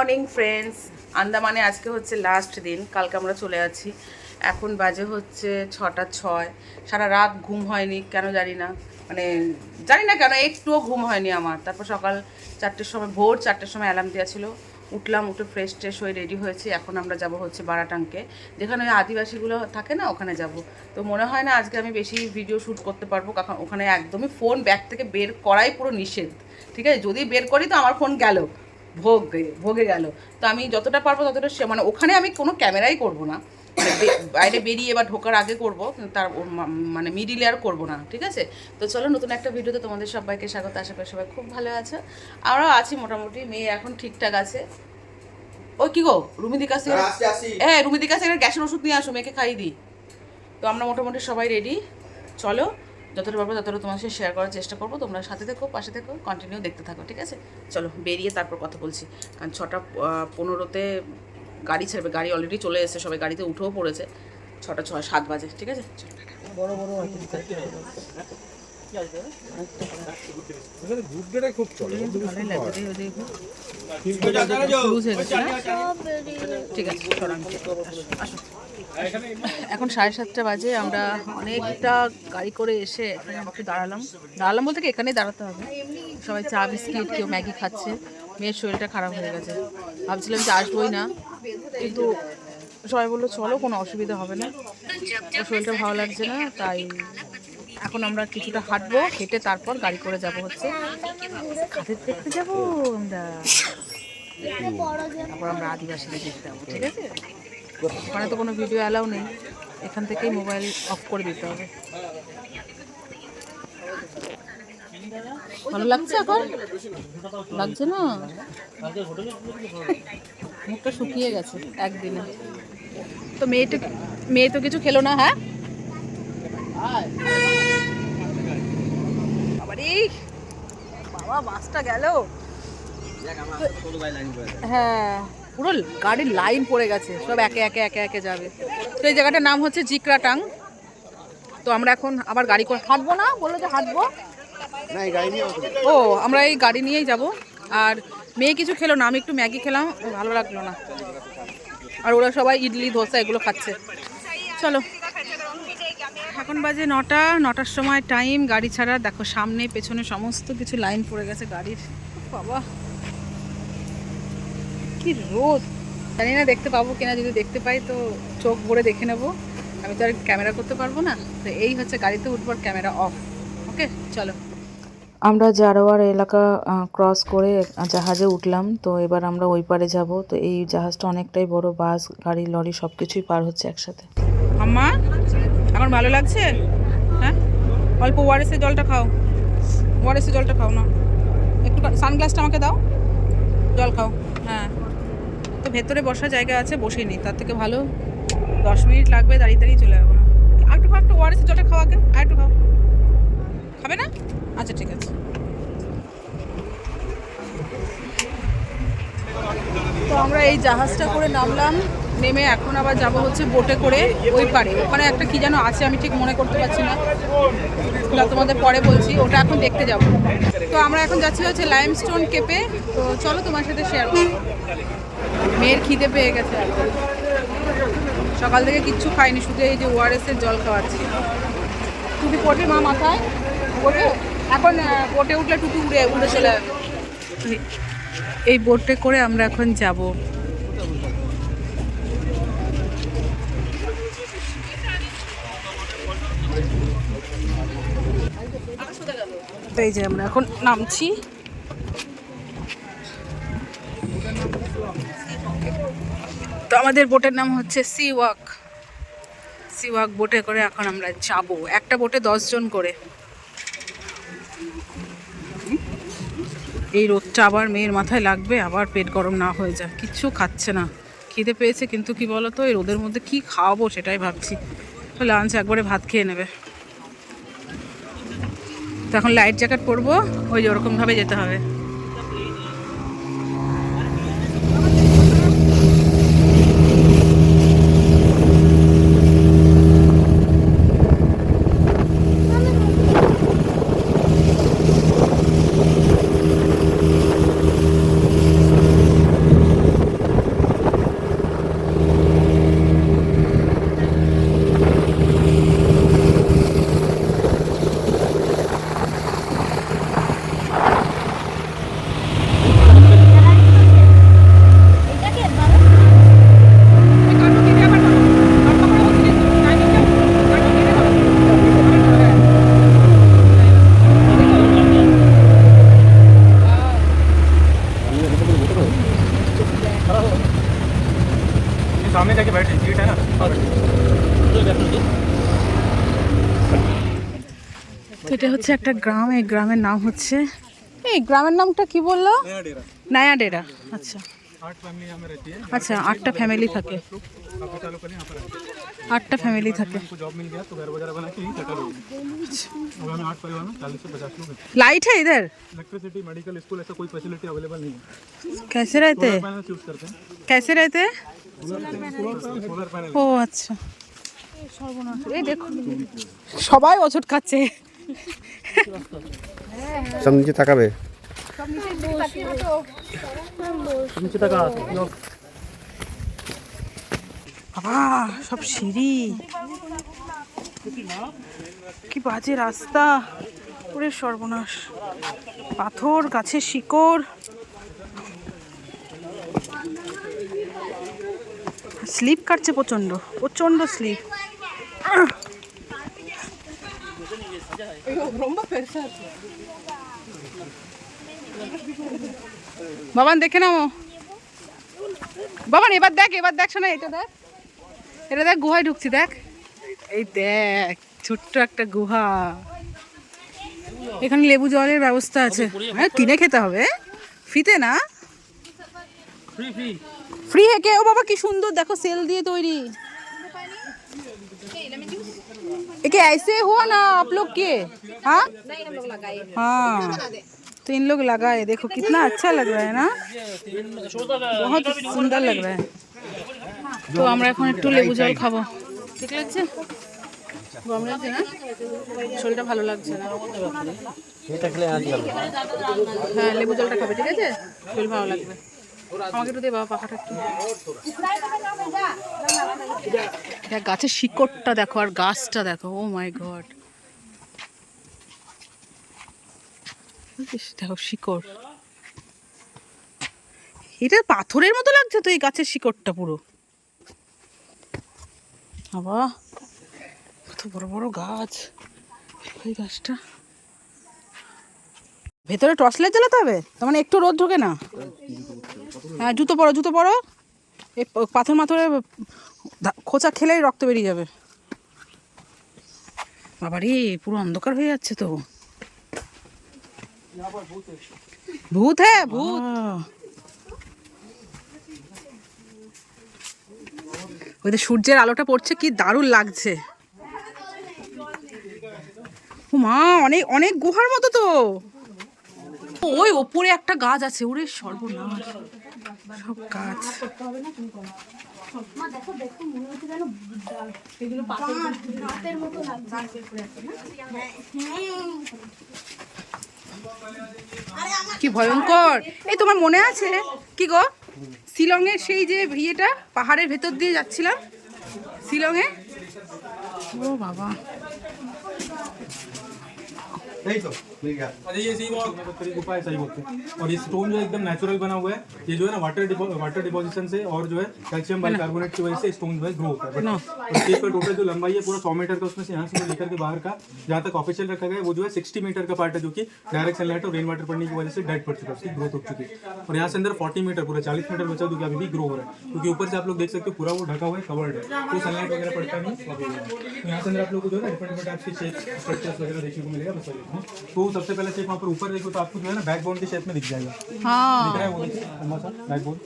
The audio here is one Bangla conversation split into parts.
মর্নিং ফ্রেন্ডস আন্দামানে আজকে হচ্ছে লাস্ট দিন। কালকে আমরা চলে আছি। এখন বাজে হচ্ছে ছটা ছয়। সারা রাত ঘুম হয়নি, কেন জানি না। মানে জানি না কেন, একটুও ঘুম হয়নি আমার। তারপর সকাল চারটের সময়, ভোর চারটের সময় অ্যালার্ম দেওয়া ছিল উঠলাম, উঠে ফ্রেশ ট্রেশ হয়ে রেডি হয়েছি। এখন আমরা যাব হচ্ছে বারাটাঙ্কে। যেখানে ওই আদিবাসীগুলো থাকে না, ওখানে যাব। তো মনে হয় না আজকে আমি বেশি ভিডিও শ্যুট করতে পারব। কারণ ওখানে একদমই ফোন ব্যাগ থেকে বের করাই পুরো নিষেধ। ঠিক আছে? যদি বের করি তো আমার ফোন গেল। ভোগ ভোগে গেল। তো আমি যতটা পারব ততটা সে মানে ওখানে আমি কোনো ক্যামেরাই করব না। মানে বাইরে বেরিয়ে বা ঢোকার আগে করব তার মানে মিডিলে আর করব না ঠিক আছে? তো চলো নতুন একটা ভিডিওতে তোমাদের সবাইকে স্বাগত আশা করি সবাই খুব ভালো আছে। আমরাও আছি মোটামুটি মেয়ে এখন ঠিকঠাক আছে। ওই কি গো রুমিদি কাছ হ্যাঁ রুমিদি কাছে গ্যাসের ওষুধ নিয়ে আসো মেয়েকে খাইয়ে দিই। তো আমরা মোটামুটি সবাই রেডি চলো যতটা পারব ততটা তোমার সাথে শেয়ার করার চেষ্টা করব। তোমরা সাথে থেকো পাশে থেকো কন্টিনিউ দেখতে থাকো ঠিক আছে? চলো বেরিয়ে তারপর কথা বলছি। কারণ ছটা পনেরোতে গাড়ি ছাড়বে গাড়ি অলরেডি চলে এসেছে সবাই গাড়িতে উঠেও পড়েছে। ছটা ছয় সাত বাজে ঠিক আছে? বড় বড় ঠিক আছে এখন সাড়ে সাতটা বাজে, আমরা অনেকটা গাড়ি করে এসে এখানে দাঁড়ালাম। দাঁড়ালাম বলতে এখানেই দাঁড়াতে হবে। সবাই চা, বিস্কিট, কেউ ম্যাগি খাচ্ছে। মেয়ের শরীরটা খারাপ হয়ে গেছে। ভাবছিলাম যে আসবোই না। কিন্তু সবাই বলল, চলো, কোনো অসুবিধা হবে না। শরীরটা ভালো লাগছে না, তাই এখন আমরা কিছুটা হাঁটবো, হেঁটে তারপর গাড়ি করে যাব হচ্ছে। খাদের দেখতে যাব আমরা। তারপর আমরা আদিবাসীদের দেখতে যাব, ঠিক আছে? ওখানে তো কোনো ভিডিও অ্যালাউ নেই। এখান থেকেই মোবাইল অফ করে দিতে হবে। ভালো লাগছে এখন? লাগছে না? মুখটা শুকিয়ে গেছে একদিনে। তো মেয়েটা মেয়ে তো কিছু খেলো না হ্যাঁ? বাবা, বাসটা গেল। হ্যাঁ। পুরো গাড়ির লাইন পড়ে গেছে সব একে একে একে একে যাবে। তো এই জায়গাটার নাম হচ্ছে জিকরাটাং। তো আমরা এখন আবার গাড়ি করে হাঁটবো না? বলল যে হাঁটবো। এই গাড়ি নিয়ে ও আমরা এই গাড়ি নিয়েই যাব। আর মেয়ে কিছু খেলো না আমি একটু ম্যাগি খেলাম ভালো লাগল না। আর ওরা সবাই ইডলি ধোসা এগুলো খাচ্ছে। চলো। এখন বাজে নটা নটার সময় টাইম গাড়ি ছাড়া দেখো সামনে পেছনে সমস্ত কিছু লাইন পড়ে গেছে গাড়ির। বাবা। কি রোদ? জানি না দেখতে পাবো কিনা যদি দেখতে পাই তো চোখ ভরে দেখে নেব। আমি তো আর ক্যামেরা করতে পারব না তো এই হচ্ছে গাড়িতে উঠবার ক্যামেরা অফ ওকে চলো। আমরা জারোয়ার এলাকা ক্রস করে জাহাজে উঠলাম তো এবার আমরা ওই পারে যাব। তো এই জাহাজটা অনেকটাই বড় বাস গাড়ি লরি সব কিছুই পার হচ্ছে একসাথে। আম্মা এখন ভালো লাগছে? হ্যাঁ? অল্প ওয়ারেসের জলটা খাও। ওয়ারেসের জলটা খাও না। একটু সানগ্লাসটা আমাকে দাও। জল খাও। হ্যাঁ। ভেতরে বসার জায়গা আছে বসে নি। তার থেকে ভালো দশ মিনিট লাগবে, দাঁড়িয়ে দাঁড়িয়ে চলে যাব না। আর একটু খাও, একটু ওয়ারেসের জলটা খাও আগে, আর একটু খাও। খাবে না? আচ্ছা ঠিক আছে। তো আমরা এই জাহাজটা করে নামলাম, নেমে এখন আবার যাব হচ্ছে বোটে করে ওই পারে। ওখানে একটা কি যেন আছে, আমি ঠিক মনে করতে পারছি না। ওটা তোমাদের পরে বলছি, ওটা এখন দেখতে যাব। তো আমরা এখন যাচ্ছি হচ্ছে লাইমস্টোন কেপে তো চলো তোমার সাথে শেয়ার মেয়ের খিদে পেয়ে গেছে সকাল থেকে কিচ্ছু খাইনি, শুধু এই যে ওআরএসের জল খাওয়াচ্ছি। টুপি পড়বে মা মাথায়? পড়বে এখন বোটে উঠলে টুপি উড়ে উড়ে চলে যাবে। এই বোটে করে আমরা এখন যাব। এই যে আমরা এখন নামছি। তো আমাদের বোটের নাম হচ্ছে সি ওয়াক সি ওয়াক বোটে করে এখন আমরা যাব। একটা বোটে জন করে। এই রোদটা আবার মেয়ের মাথায় লাগবে, আবার পেট গরম না হয়ে যায়। কিচ্ছু খাচ্ছে না। খিদে পেয়েছে, কিন্তু কি বলতো, এই রোদের মধ্যে কি খাওয়াবো সেটাই ভাবছি। তো লাঞ্চ একবারে ভাত খেয়ে নেবে। তো এখন লাইট জ্যাকেট পরবো, ওই ওরকমভাবে যেতে হবে। হচ্ছে একটা গ্রাম এই গ্রামের নাম হচ্ছে এই গ্রামের নামটা কি বললো नया डेरा নয়া ডেরা আচ্ছা आठ फैमिली यहाँ में रहती है আচ্ছা আটটা ফ্যামিলি থাকে आपको चालू करें यहाँ पर आए। আটটা ফ্যামিলি থাকে उनको जॉब मिल गया तो घर वगैरह बना के यहीं सेटल हो गए अब हमें आठ परिवार में चालीस से पचास लोग हैं लाइट है इधर इलेक्ट्रिसिटी मेडिकल स्कूल ऐसा कोई फैसिलिटी अवेलेबल नहीं है कैसे रहते सोलर हैं पैनल यूज करते हैं कैसे रहते हैं सोलर पैनल ও আচ্ছা এই দেখুন সবাই ওষুধ খাচ্ছে সব নিচে তাকাবে সব সিঁড়ি। কি বাজে রাস্তা। পুরে সর্বনাশ। পাথর, গাছের শিকড়। স্লিপ কাটছে প্রচণ্ড প্রচণ্ড স্লিপ। বাবান দেখে নাও বাবান এবার দেখ এবার দেখ শোনা এটা দেখ এটা দেখ গুহায় ঢুকছি দেখ এই দেখ ছোট্ট একটা গুহা এখানে লেবু জলের ব্যবস্থা আছে হ্যাঁ কিনে খেতে হবে ফ্রিতে না ফ্রি হেকে ও বাবা কি সুন্দর দেখো সেল দিয়ে তৈরি একে ऐसे हुआ ना आप लोग के हाँ हाँ तो इन लोग लगाए देखो कितना अच्छा लग रहा है ना बहुत सुंदर लग रहा है তো আমরা এখন একটু লেবু জল খাবো ঠিক লাগছে গরম লাগছে না শরীরটা ভালো লাগছে না হ্যাঁ লেবু জলটা খাবে ঠিক আছে শরীর ভালো লাগবে আমাকে একটু দে বাবা পাখাটা একটু দেখ গাছের শিকড়টা দেখো আর গাছটা দেখো ও মাই গড শিকড়। এটা পাথরের মতো লাগছে তো এই গাছের শিকড়টা পুরো। বাবা, কত বড় বড় গাছ এই গাছটা। ভেতরে টর্চ লাইট জ্বালাতে হবে? তার মানে একটু রোদ ঢোকে না? হ্যাঁ জুতো পরো জুতো পরো। এই পাথর মাথরে খোঁচা খেলেই রক্ত বেরিয়ে যাবে। বাবা রে পুরো অন্ধকার হয়ে যাচ্ছে তো। ভূত হ্যাঁ ভূত। ওই যে সূর্যের আলোটা পড়ছে কি দারুণ লাগছে। ও মা অনেক অনেক গুহার মতো তো। ওই ওপরে একটা গাছ আছে ওরে সর্বনাশ। সব গাছ। কি ভয়ঙ্কর। এই তোমার মনে আছে? কি গো? শিলংয়ের সেই যে ইয়েটা পাহাড়ের ভেতর দিয়ে যাচ্ছিলাম শিলংয়ে? ও বাবা। अच्छा ये सही गुफा है सही बोलते और ये स्टोन जो है एकदम नेचुरल बना हुआ है। ये जो है ना वाटर वाटर डिपोजिशन से और जो है कैल्शियम बाइकार्बोनेट की वजह से स्टोन जो है ग्रो होता है। टोटल जो लंबाई है पूरा सौ मीटर का उसमें से यहाँ से लेकर के बाहर का जहाँ तक ऑफिशियल रखा गया वो जो है सिक्सटी मीटर का पार्ट है जो कि डायरेक्ट सनलाइट और रेन वाटर पड़ने की वजह से डेड पड़ चुका है उसकी ग्रोथ हो चुकी है। और यहाँ से अंदर फोर्टी मीटर पूरा चालीस मीटर बचा जो कि अभी भी ग्रो हो रहा है। क्योंकि ऊपर से आप लोग देख सकते हो पूरा वो ढका हुआ है कवर्ड है। तो सनलाइट वगैरह पड़ता नहीं तो तो यहाँ से अंदर आप लोग को जो है ना डिफरेंट डिफरेंट टाइप के वगैरह देखने को मिलेगा बस तो सबसे पहले शेप वहाँ पर ऊपर देखो तो आपको जो है ना बैक बोन की शेप में दिख जाएगा दिख हाँ रहा है वो देखिए लंबा सा बैक बोन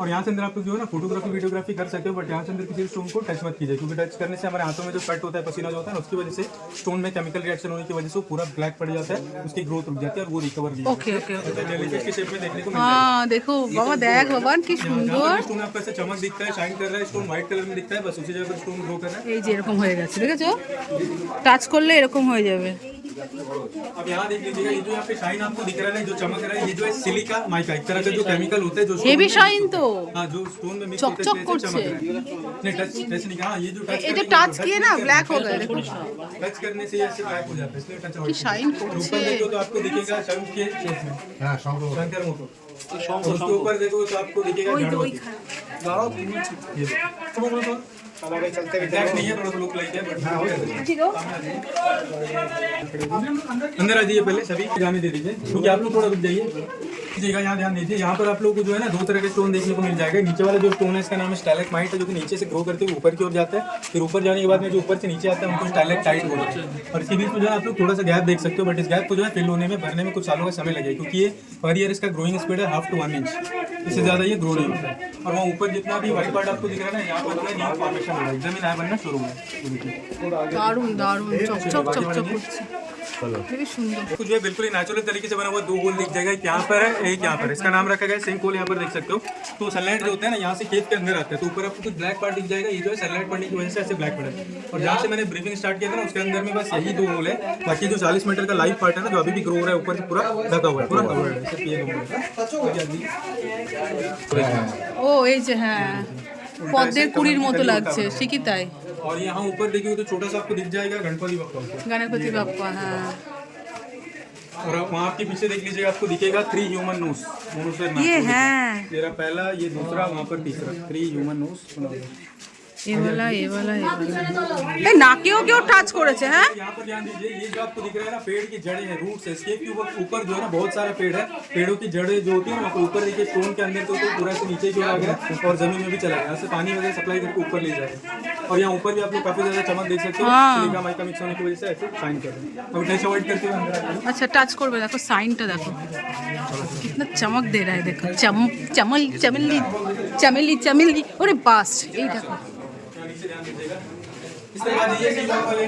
और यहाँ से अंदर आप लोग जो है ना फोटोग्राफी वीडियोग्राफी कर सकते हो बट यहाँ से अंदर किसी स्टोन को टच मत कीजिए क्योंकि टच करने से हमारे हाथों में जो स्वेट होता है पसीना जो होता है ना उसकी वजह से स्टोन में केमिकल रिएक्शन होने की वजह से वो पूरा ब्लैक पड़ जाता है उसकी ग्रोथ रुक जाती है और वो रिकवर नहीं ओके ओके ओके डेलीकेट की शेप में देखने को मिलता है हाँ देखो बाबा देख बाबा কি जहाँ সুন্দর पर स्टोन आपको ऐसे चमक दिखता है शाइन कर रहा है स्टोन व्हाइट कलर में दिखता है बस उसी जगह पर स्टोन ग्रो कर रहा है এই যে এরকম হয়ে গেছে দেখেছো টাচ করলে এরকম হয়ে যাবে अब यहाँ देख लीजिएगा ये जो यहाँ पे शाइन आपको दिख रहा है जो चमक रहा है ये जो है सिलिका माइका एक तरह का जो केमिकल होता है जो हेवी शाइन तो हाँ जो स्टोन में मिक्स होते हैं चमक रहा है नहीं टच टच नहीं हाँ ये जो टच ये जो टच किए ना ब्लैक हो गए देखो टच करने से ये ब्लैक हो जाता है इसलिए टच हो शाइन ऊपर देखो तो आपको दिखेगा शंख के शेप में हां शंख शंकर मोटो उसके ऊपर देखो तो आपको दिखेगा झाड़ू ये थोड़ा है। अंदर आ जाइए पहले सभी जाने दे दीजिए। क्योंकि आप लोग थोड़ा रुक जाइए। कीजिएगा यहाँ ध्यान दीजिए। यहाँ पर आप लोग को जो है ना दो तरह के स्टोन देखने को मिल जाएगा। नीचे वाला जो स्टोन है इसका नाम है स्टैलेक माइट है जो कि नीचे से ग्रो करते हुए ऊपर की ओर जाता है। फिर ऊपर जाने के बाद में जो ऊपर से नीचे आता है उनको स्टैलेक टाइट हो जाता है। और इसी बीच में जो है आप लोग थोड़ा सा गैप देख सकते हो बट इस गैप को जो है फिल होने में भरने में कुछ सालों का समय लगेगा क्योंकि ये पर ईयर इसका ग्रोइंग स्पीड है हाफ़ टू वन इंच इससे ज़्यादा ये ग्रो नहीं होता। है और वहाँ ऊपर जितना भी वाइट पार्ट आपको दिख रहा है ना यहाँ पर जो है न्यू फॉर्मेशन होगा एकदम ही नया बनना शुरू हुआ दारूम চকচক চকচক করছে খুবই সুন্দর आपको जो है बिल्कुल ही नेचुरल तरीके से बना हुआ दो होल दिख जाएगा एक यहाँ पर है एक यहाँ पर है इसका नाम रखा गया है सिंक होल यहाँ पर देख सकते हो तो सनलाइट जो होता है ना यहाँ से खेत के अंदर आता है तो ऊपर आपको कुछ ब्लैक पार्ट दिख जाएगा ये जो है सनलाइट पड़ने की वजह से ऐसे ब्लैक पड़ा है और जहाँ से मैंने ब्रीफिंग स्टार्ट किया था ना उसके अंदर में बस यही दो होल है बाकी जो चालीस मीटर का लाइव पार्ट है ना जो अभी भी ग्रो हो रहा है ऊपर से पूरा ढका हुआ है पूरा कवर्ड है सिर्फ ये दो होल है ও এই যে হ্যাঁ পদ্মের কুড়ির মতো লাগছে ঠিকই তাই और यहाँ ऊपर देखिए तो छोटा सा आपको दिख जाएगा गणपति बप्पा गणपति बप्पा हाँ। और वहाँ आपके पीछे देख लीजिए आपको दिखेगा थ्री ह्यूमन नोस ये है। मेरा पहला ये दूसरा वहाँ पर तीसरा थ्री ह्यूमन नोस এবেলা এবেলা এবেলা এই নাকেও কেউ টাচ করেছে হ্যাঁ यहाँ पर ध्यान दीजिए ये जो आपको दिख रहा है ना पेड़ की जड़ें हैं रूट्स है इसके ऊपर ऊपर जो है ना बहुत सारा पेड़ है पेड़ों की जड़ें जो होती है ना आपको ऊपर देखिए स्टोन के अंदर तो, तो पूरा से नीचे की ओर आ गया और जमीन में भी चला गया यहाँ से पानी वगैरह सप्लाई करके ऊपर ले जाएगा और यहाँ ऊपर भी आप लोग काफी ज्यादा चमक देख सकते हो सिलिका माइका मिक्स होने की वजह से ऐसे शाइन कर रहे हैं अब टच अवॉइड करते हुए अंदर आते हैं আচ্ছা টাচ করবে দেখো সাইনটা দেখো कितना चमक दे रहा है देखो चम चमल चमेली चमेली चमेली अरे बास এই দেখো इस तरह का ये सीधा वाले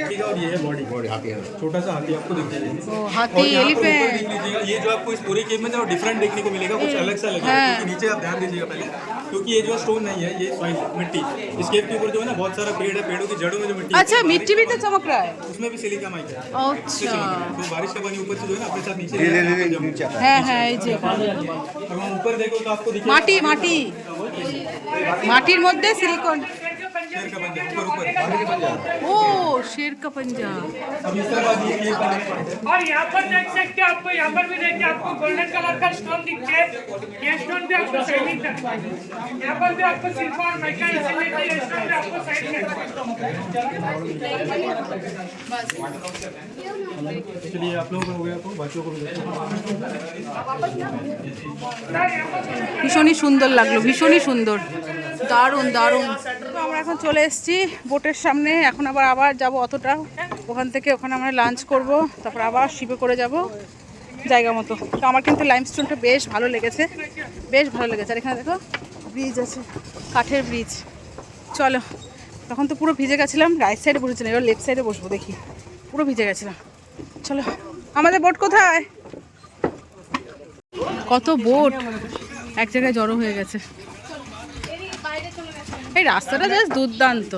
ठीक है और ये है बॉडी बॉडी हाथी छोटा सा हाथी आपको दिख जाएगा ও और হাতি यहाँ पर ऊपर एलिफेंट देख लीजिएगा ये जो आपको इस पूरे केव में ना डिफरेंट देखने को मिलेगा कुछ अलग सा लगेगा हाँ। क्योंकि नीचे आप ध्यान दीजिएगा पहले क्योंकि ये जो स्टोन नहीं है ये सॉइल मिट्टी इस केव के ऊपर जो है ना बहुत सारा पेड़ है पेड़ों की जड़ों में जो मिट्टी अच्छा होती है, मिट्टी भी तो चमक रहा है उसमें भी सिलिका माइक है अच्छा तो बारिश का पानी ऊपर से जो है ना अपने साथ नीचे नीचे आता है হ্যাঁ হ্যাঁ এই যে और वहाँ ऊपर देखो तो आपको दिखेगा মাটি মাটি মাটির মধ্যে সিলিকন शेर का पंजा ऊपर ऊपर ও শের কা पंजा अब इस तरह का ये ये पानी है और यहाँ पर देख सकते हैं आपको यहाँ पर भी देखिए आपको गोल्डन कलर का स्टोन दिखते हैं ये स्टोन भी आपको शाइनिंग करता है यहाँ पर भी आपको सिल्वर और माइका इसीलिए कि ये स्टोन भी आपको साइड में चलिए आप लोगों को हो गया तो बच्चों को भी देखो ভীষণই সুন্দর লাগলো ভীষণই সুন্দর দারুণ দারুণ। আমরা এখন চলে এসেছি বোটের সামনে। এখন আবার আবার যাব অতটা। ওখান থেকে ওখানে আমরা লাঞ্চ করব, তারপর আবার শিপে করে যাব জায়গা মতো। তো আমার কিন্তু লাইম লাইমস্টোনটা বেশ ভালো লেগেছে। বেশ ভালো লেগেছে। আর এখানে দেখো ব্রিজ আছে, কাঠের ব্রিজ চলো, তখন তো পুরো ভিজে গেছিলাম রাইট সাইডে বসেছিলাম। এবার লেফট সাইডে বসবো, দেখি। পুরো ভিজে গেছিলাম। চলো, আমাদের বোট কোথায়? কত বোট? এক জায়গায় জড়ো হয়ে গেছে। এই রাস্তাটা জাস্ট দুর্দান্ত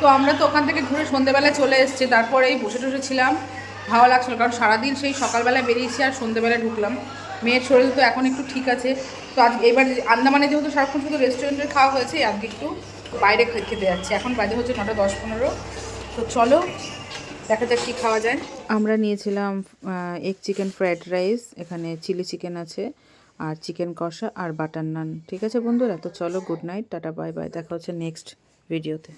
তো আমরা তো সন্ধেবেলায় চলে এসেছি তারপরে এই বসে টসে ছিলাম। ভালো লাগছিল, কারণ সারাদিন সেই সকালবেলায় বেরিয়েছি আর সন্ধেবেলায় ঢুকলাম। মেয়ের শরীর তো এখন একটু ঠিক আছে। তো আজ এবার আন্দামানে যেহেতু সারাক্ষণ শুধু রেস্টুরেন্টে খাওয়া হয়েছে আজকে একটু বাইরে খেতে যাচ্ছি। এখন বাজে হচ্ছে নটা দশ পনেরো। তো চলো, দেখা যাক কী খাওয়া যায়। আমরা নিয়েছিলাম এগ চিকেন ফ্রায়েড রাইস এখানে চিলি চিকেন আছে, আর চিকেন কষা আর বাটার নান ঠিক আছে বন্ধুরা? তো চলো good night tata bye bye দেখা হচ্ছে নেক্সট ভিডিওতে